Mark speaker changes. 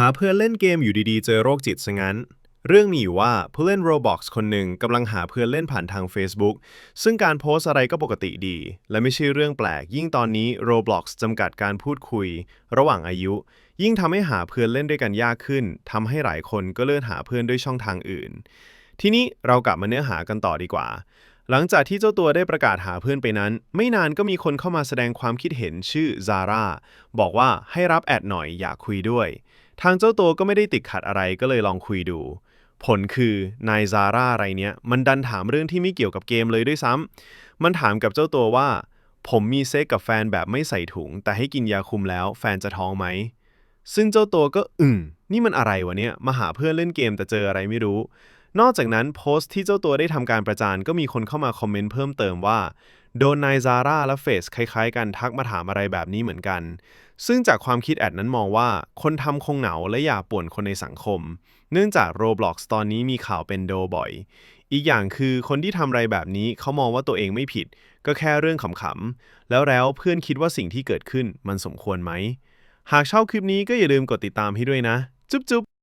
Speaker 1: หาเพื่อนเล่นเกมอยู่ดีๆ เจอโรคจิตซะงั้น เรื่องมีอยู่ว่าผู้เล่น Roblox คนหนึ่งกำลังหาเพื่อนเล่นผ่านทาง Facebook ซึ่งการโพสอะไรก็ปกติดี และไม่ใช่เรื่องแปลก ยิ่งตอนนี้ Roblox จำกัดการพูดคุย ระหว่างอายุ ยิ่งทำให้หาเพื่อนเล่นด้วยกันยากขึ้นทำให้หลายคนก็เลื่อนหาเพื่อนด้วยช่องทางอื่น ทีนี้เรากลับมาเนื้อหากันต่อดีกว่า หลังจากที่เจ้าตัวได้ประกาศหาเพื่อนไปนั้น ไม่นานก็มีคนเข้ามาแสดงความคิดเห็นชื่อซาร่าบอกว่าให้รับแอดหน่อยอยากคุยด้วย ทางเจ้าตัวก็ไม่ได้ติดขัดอะไรก็เลยลองคุยดู ผลคือนายซาร่าอะไรเนี้ยมันดันถามเรื่องที่ไม่เกี่ยวกับเกมเลยด้วยซ้ำมันถามกับเจ้าตัวว่า ผมมีเซ็กกับแฟนแบบไม่ใส่ถุง แต่ให้กินยาคุมแล้ว แฟนจะท้องไหมซึ่งเจ้าตัวก็อึ่งนี่มันอะไรวะเนี่ยมาหาเพื่อนเล่นเกมแต่เจออะไรไม่รู้ นอกจากนั้นโพสต์ที่เจ้าตัวได้ทำการประจานก็มีคนเข้ามาคอมเมนต์เพิ่มเติมว่า โดนนายซาร่าและเฟสคล้ายๆ กันทักมาถามอะไรแบบนี้เหมือนกัน ซึ่งจากความคิดแอดนั้นมองว่า คนทำคงเหงาและอยากป่วนคนในสังคม เนื่องจาก Roblox ตอนนี้มีข่าวเป็นโดบ่อย อีกอย่างคือคนที่ทำอะไรแบบนี้เขามองว่าตัวเองไม่ผิด ก็แค่เรื่องขำๆแล้วแล้วเพื่อนคิดว่าสิ่งที่เกิดขึ้นมันสมควรไหมหากชอบคลิปนี้ก็อย่าลืมกดติดตามให้ด้วยนะ จุ๊บจุ๊บ